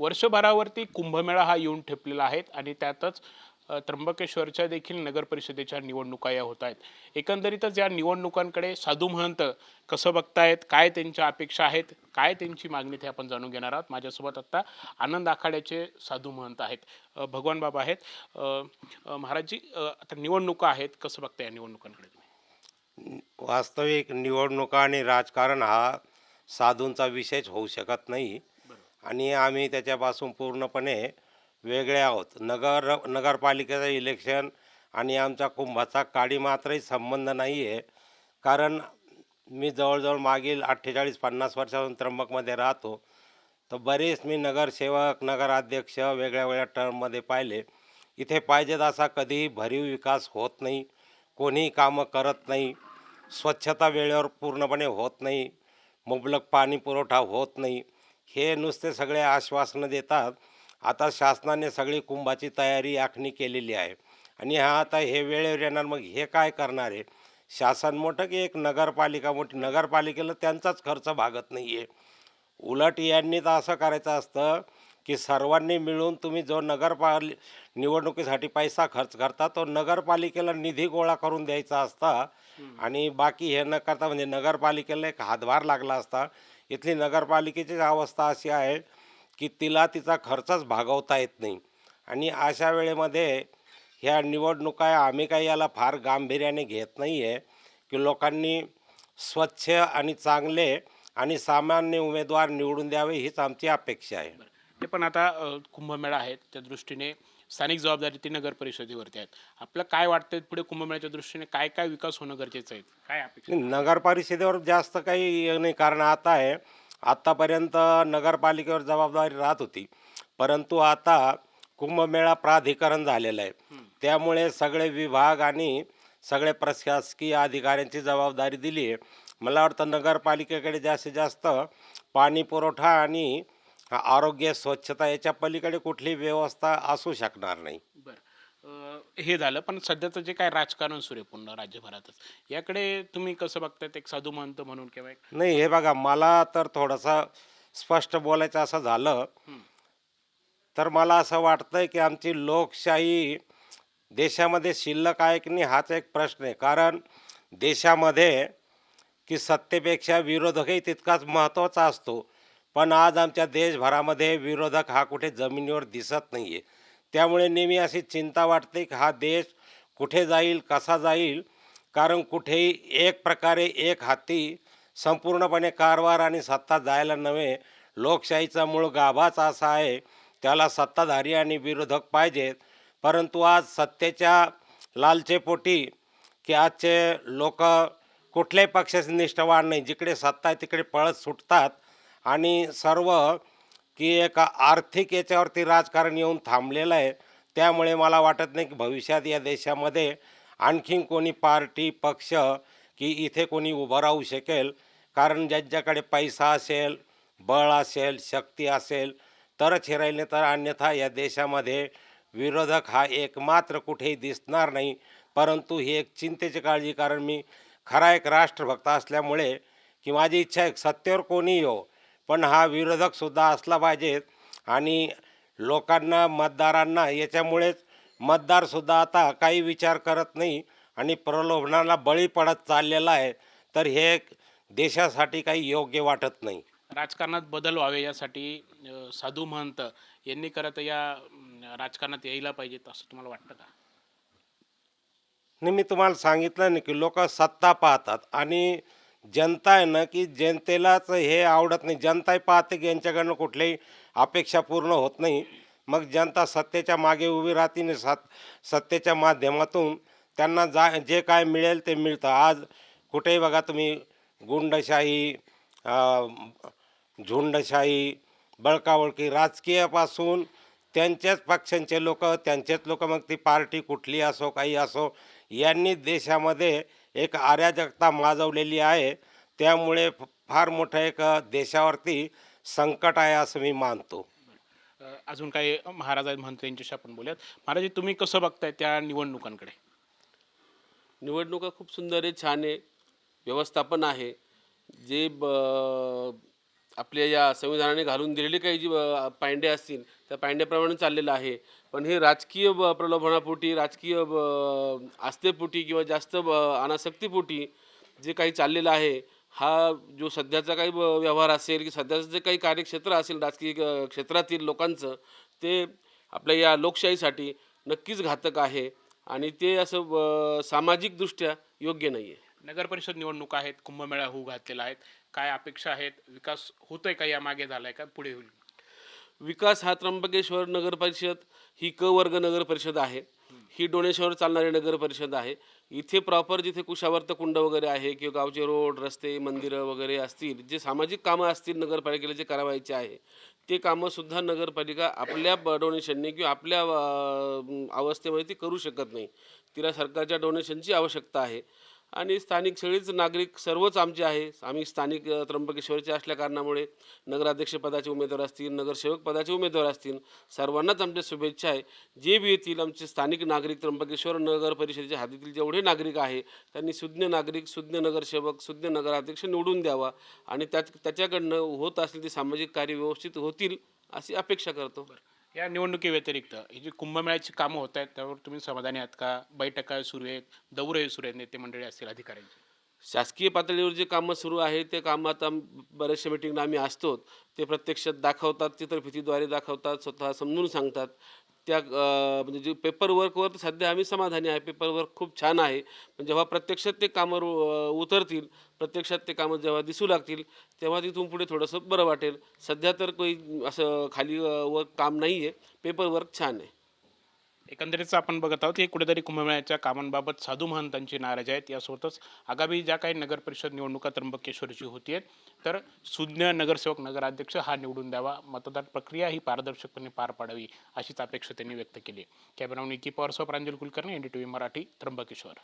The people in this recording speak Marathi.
वर्षभरावरती कुंभमेळा हा येऊन ठेपलेला आहे आणि त्यातच त्र्यंबकेश्वरच्या देखील नगर परिषदेच्या निवडणुका या होत आहेत. एकंदरीतच या निवडणुकांकडे साधू महंत कसं बघतायत काय त्यांच्या अपेक्षा आहेत काय त्यांची मागणी ते आपण जाणून घेणार आहोत. माझ्यासोबत आत्ता आनंद आखाड्याचे साधू महंत आहेत. भगवान बाबा आहेत. महाराजजी आता निवडणुका आहेत कसं बघताय या निवडणुकांकडे वास्तविक निवडणुका आणि राजकारण हा साधूंचा विषयच होऊ शकत नाही. आणि आम्ही त्याच्यापासून पूर्णपणे वेगळे आहोत. नगर नगरपालिकेचं इलेक्शन आणि आमचा कुंभाचा काडी मात्रही संबंध नाही आहे कारण मी जवळजवळ मागील अठ्ठेचाळीस पन्नास वर्षापासून त्र्यंबकमध्ये राहतो. तर बरेच मी नगरसेवक नगराध्यक्ष वेगळ्या वेगळ्या टर्ममध्ये पाहिले. इथे पाहिजेत असा कधीही भरीव विकास होत नाही. कोणीही कामं करत नाही. स्वच्छता वेळेवर पूर्णपणे होत नाही. मुबलक पाणी पुरवठा होत नाही. हे नुसते सगळे आश्वासनं देतात. आता शासनाने सगळी कुंभाची तयारी आखणी केलेली आहे. आणि हा आता हे वेळेवर येणार मग हे काय करणार आहे? शासन मोठं की एक नगरपालिका मोठी? नगरपालिकेला त्यांचाच खर्च भागत नाही आहे उलट यांनी तर असं करायचं असतं की सर्वांनी मिळून तुम्ही जो नगरपालि निवडणुकीसाठी पैसा खर्च करता तो नगरपालिकेला निधी गोळा करून द्यायचा असता. आणि बाकी हे न करता म्हणजे नगरपालिकेला एक हातभार लागला असता. इथली नगरपालिकेची अवस्था अशी आहे की तिला तिचा खर्चच भागवता येत नाही. आणि अशा वेळेमध्ये ह्या निवडणुका आम्ही काही याला फार गांभीर्याने घेत नाही आहे की लोकांनी स्वच्छ आणि चांगले आणि सामान्य उमेदवार निवडून द्यावे हीच आमची अपेक्षा आहे. ते पण आता कुंभमेळा आहे. त्या दृष्टीने स्थानिक जबाबदारी ती नगर परिषदेवरती आहेत. आपलं काय वाटतंय पुढे कुंभमेळ्याच्या दृष्टीने काय काय विकास होणं गरजेचं आहे? काय अपेक्षा नगर परिषदेवर जास्त काही नाही कारण आता आहे आत्तापर्यंत नगरपालिकेवर जबाबदारी राहत होती. परंतु आता कुंभमेळा प्राधिकरण झालेलं आहे. त्यामुळे सगळे विभाग आणि सगळे प्रशासकीय अधिकाऱ्यांची जबाबदारी दिली आहे. मला वाटतं नगरपालिकेकडे जास्तीत जास्त पाणी पुरवठा आणि आरोग्य स्वच्छता याच्या पलीकडे कुठली व्यवस्था असू शकणार नाही. बरं. अ, हे झालं. पण सध्याचं जे काय राजकारण सुरू आहे पूर्ण राज्यभरातच याकडे तुम्ही कसं बघतायत? एक साधू महंत म्हणून किंवा एक नाही हे बघा मला तर थोडंसं स्पष्ट बोलायचं असं झालं तर मला असं वाटतंय की आमची लोकशाही देशामध्ये शिल्लक आहे की नाही हाच एक प्रश्न आहे. कारण देशामध्ये की सत्तेपेक्षा विरोधकही तितकाच महत्त्वाचा असतो. पण आज आमच्या देशभरामध्ये विरोधक हा कुठे जमिनीवर दिसत नाही आहे त्यामुळे नेहमी अशी चिंता वाटते की हा देश कुठे जाईल कसा जाईल? कारण कुठेही एक प्रकारे एक हाती संपूर्णपणे कारभार आणि सत्ता जायला नव्हे. लोकशाहीचा मूळ गाभाच असा आहे. त्याला सत्ताधारी आणि विरोधक पाहिजेत. परंतु आज सत्तेच्या लालचेपोटी की आजचे लोक कुठल्याही पक्षाचे निष्ठावान नाही. जिकडे सत्ता आहे तिकडे पळत सुटतात. आणि सर्व की एका आर्थिक याच्यावरती राजकारण येऊन थांबलेलं आहे. त्यामुळे मला वाटत नाही की भविष्यात या देशामध्ये आणखीन कोणी पार्टी पक्ष की इथे कोणी उभं राहू शकेल. कारण ज्यांच्याकडे पैसा असेल बळ असेल शक्ती असेल तरच हे राहिले तर अन्यथा या देशामध्ये विरोधक हा एकमात्र कुठेही दिसणार नाही. परंतु ही एक चिंतेची काळजी कारण मी खरा एक राष्ट्रभक्त असल्यामुळे की माझी इच्छा आहे सत्तेवर कोणी येऊ हो, पण हा विरोधकसुद्धा असला पाहिजे. आणि लोकांना मतदारांना याच्यामुळेच मतदारसुद्धा आता काही विचार करत नाही आणि प्रलोभनाला बळी पडत चाललेला आहे. तर हे देशासाठी काही योग्य वाटत नाही. राजकारणात बदल व्हावे यासाठी साधू महंत यांनी करत या राजकारणात यायला पाहिजेत असं तुम्हाला वाटतं का? नाही मी तुम्हाला सांगितलं ना की लोक सत्ता पाहतात आणि जनता आहे ना की जनतेलाच हे आवडत नाही. जनताही पाहते की यांच्याकडनं कुठल्याही अपेक्षा पूर्ण होत नाही. मग जनता सत्तेच्या मागे उभी राहते आणि सत सत्तेच्या माध्यमातून त्यांना जा जे काय मिळेल ते मिळतं. आज कुठेही बघा तुम्ही गुंडशाही झुंडशाही बळकाबळकी राजकीयापासून त्यांच्याच पक्षांचे लोक त्यांचेच लोक मग ती पार्टी कुठली असो काही असो यांनी देशामध्ये एक अराजकता माजवलेली आहे. त्यामुळे फार मोठं एक देशावरती संकट आहे असं मी मानतो. अजून काही महाराज आहेत महंत यांच्याशी आपण बोलूयात. महाराज तुम्ही कसं बघताय त्या निवडणुकांकडे? निवडणुका खूप सुंदर आहे छान आहे व्यवस्थापन आहे. जे ब आपल्या या संविधानाने घालून दिलेली काही जी अ, असतील त्या पायंड्याप्रमाणे चाललेलं आहे. पण हे राजकीय ब- प्रलोभनापोटी राजकीय ब- आस्थेपोटी किंवा जास्त ब- अनासक्तीपोटी जे काही चाललेलं आहे हा जो सध्याचा काही व्यवहार असेल की सध्याचं जे काही कार्यक्षेत्र असेल राजकीय क्षेत्रातील लोकांचं ते आपल्या या लोकशाहीसाठी नक्कीच घातक आहे आणि ते असं सामाजिकदृष्ट्या योग्य नाही आहे नगरपरिषद निवडणुका आहेत कुंभमेळा होऊ घातलेला आहेत काय अपेक्षा आहेत? विकास होतोय का या मागे झालाय का? पुढे होईल. विकास हा त्र्यंबकेश्वर नगर परिषद ही क वर्ग नगर परिषद आहे. ही डोनेश्वर चालणारी नगरपरिषद आहे. इथे प्रॉपर जिथे कुशावर्त कुंड वगैरे आहे किंवा गावचे रोड रस्ते मंदिरं वगैरे असतील जे सामाजिक कामं असतील नगरपालिकेला जे करावायचे आहे ते कामं सुद्धा नगरपालिका आपल्या डोनेशनने किंवा आपल्या अवस्थेमध्ये ती करू शकत नाही. तिला सरकारच्या डोनेशनची आवश्यकता आहे. आणि स्थानिक सगळेच नागरिक सर्वच आमचे आहे. आम्ही स्थानिक त्र्यंबकेश्वरचे असल्या कारणामुळे उमेदवार असतील नगरसेवक पदाचे उमेदवार असतील सर्वांनाच आमच्या शुभेच्छा आहे. जे बी येतील आमचे स्थानिक नागरिक त्र्यंबकेश्वर नगर परिषदेच्या हातीतील जेवढे नागरिक आहे त्यांनी सुज्ञ नागरिक सुज्ञ नगरसेवक सुज्ञ नगराध्यक्ष निवडून द्यावा आणि त्यात त्याच्याकडनं होत असलेली सामाजिक कार्य व्यवस्थित होतील अशी अपेक्षा करतो. या निवडणुकीव्यतिरिक्त ही जी कुंभमेळ्याची कामं होत आहेत त्यावर तुम्ही समाधानी आहात का? बैठका सुरू आहेत दौरे सुरू आहेत नेते मंडळी असतील अधिकाऱ्यांची. शासकीय पातळीवर जे कामं सुरू आहे ते कामं आता बऱ्याचशा मिटिंगला आम्ही असतो ते प्रत्यक्षात दाखवतात चित्रफितीद्वारे दाखवतात स्वतः समजून सांगतात. त्या म्हणजे जे पेपरवर्कवर तर सध्या आम्ही समाधानी आहे. पेपरवर्क खूप छान आहे. पण जेव्हा प्रत्यक्षात ते कामं उतरतील प्रत्यक्षात ते कामं जेव्हा दिसू लागतील तेव्हा तिथून पुढे थोडंसं बरं वाटेल. सध्या तर काही असं खाली वर्क काम नाही आहे पेपरवर्क छान आहे. एकंदरीत आपण बघत आहोत की कुठेतरी कुंभमेळ्याच्या कामांबाबत साधू महंतांची नाराज आहेत. यासोबतच आगामी ज्या काही नगर परिषद निवडणुका त्र्यंबकेश्वरची होती आहेत तर सुज्ञ नगरसेवक नगराध्यक्ष हा निवडून द्यावा. मतदार प्रक्रिया ही पारदर्शकपणे पार पाडावी अशीच अपेक्षा त्यांनी व्यक्त केली cameraman Niki पवारसह Pranjal Kulkarni N D T V Marathi Trimbakeshwar.